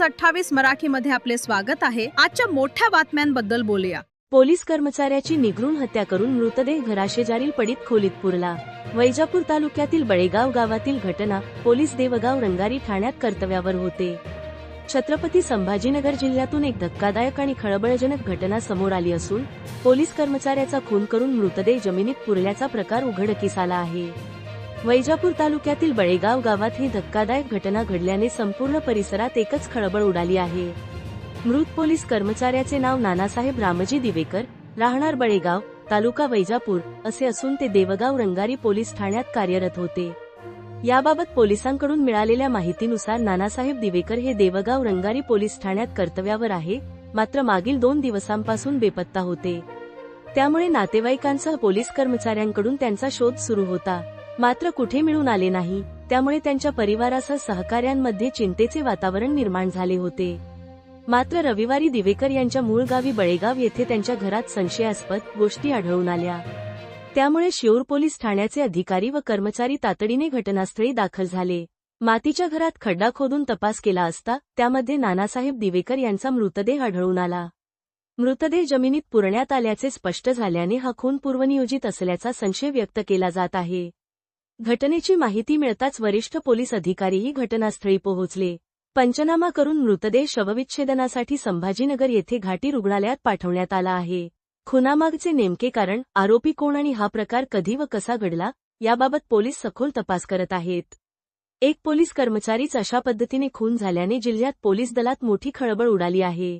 News अठ्ठावीस मराठीमध्ये आपले स्वागत आहे. आजच्या मोठ्या बातम्यांबद्दल बोलूया. पोलीस कर्मचाऱ्याची निगरून हत्या करून मृतदेह घराशेजारील पडीत खोलीत पुरला. वैजापूर तालुक्यातील बळेगाव गावातील घटना पोलीस देवगाव रंगारी ठाण्यात कर्तव्यावर होते. छत्रपती संभाजीनगर जिल्ह्यातून एक धक्कादायक आणि खळबळजनक घटना समोर आली असून पोलीस कर्मचाऱ्याचा खून करून मृतदेह जमिनीत पुरल्याचा प्रकार उघडकीस आला आहे. वैजापूर तालुक्यातील बळेगाव गावात ही धक्कादायक घटना घडल्याने संपूर्ण परिसरात एकच खळबळ उडाली आहे. मृत पोलीस कर्मचाऱ्याचे नाव नानासाहेब रामजी दिवेकर राहणार बळेगाव तालुका वैजापूर असे असून ते देवगाव रंगारी पोलीस ठाण्यात कार्यरत होते. याबाबत पोलिसांकडून मिळालेल्या माहितीनुसार नानासाहेब दिवेकर हे देवगाव रंगारी पोलीस ठाण्यात कर्तव्यावर आहे मात्र मागील दोन दिवसांपासून बेपत्ता होते. त्यामुळे नातेवाईकांसह पोलीस कर्मचाऱ्यांकडून त्यांचा शोध सुरू होता. मात्र कुठे मिळून आले नाही त्यामुळे त्यांच्या परिवारासह सहकाऱ्यांमध्ये चिंतेचे वातावरण निर्माण झाले होते. मात्र रविवारी दिवेकर यांच्या मूळ गावी बळेगाव येथे त्यांच्या घरात संशयास्पद गोष्टी आढळून आल्या. त्यामुळे शिऊर पोलीस ठाण्याचे अधिकारी व कर्मचारी तातडीने घटनास्थळी दाखल झाले. मातीच्या घरात खड्डा खोदून तपास केला असता त्यामध्ये नानासाहेब दिवेकर यांचा मृतदेह आढळून आला. मृतदेह जमिनीत पुरण्यात आल्याचे स्पष्ट झाल्याने हा खून पूर्वनियोजित असल्याचा संशय व्यक्त केला जात आहे. घटनेची माहिती मिळताच वरिष्ठ पोलीस अधिकारीही घटनास्थळी पोहोचले. पंचनामा करून मृतदेह शवविच्छेदनासाठी संभाजीनगर येथे घाटी रुग्णालयात पाठवण्यात आला आहे. खुनामागचे नेमके कारण आरोपी कोण आणि हा प्रकार कधी व कसा घडला याबाबत पोलीस सखोल तपास करत आहेत. एक पोलीस कर्मचारीच अशा पद्धतीने खून झाल्याने जिल्ह्यात पोलीस दलात मोठी खळबळ उडाली आहे.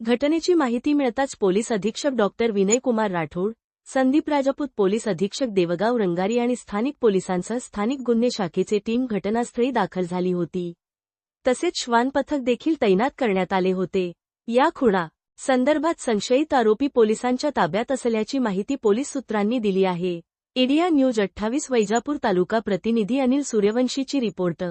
घटनेची माहिती मिळताच पोलीस अधीक्षक डॉक्टर विनय कुमार राठोड संदीप राजपूत पोलीस अधीक्षक देवगाव रंगारी आणि स्थानिक पोलिसांसह स्थानिक गुन्हे शाखेचे टीम घटनास्थळी दाखल झाली होती. तसेच श्वान पथक देखील तैनात करण्यात आले होते. या खुणा संदर्भात संशयित आरोपी पोलिसांच्या ताब्यात असल्याची माहिती पोलीस सूत्रांनी दिली आहे. इंडिया न्यूज अठ्ठावीस वैजापूर तालुका प्रतिनिधी अनिल सूर्यवंशीची रिपोर्ट.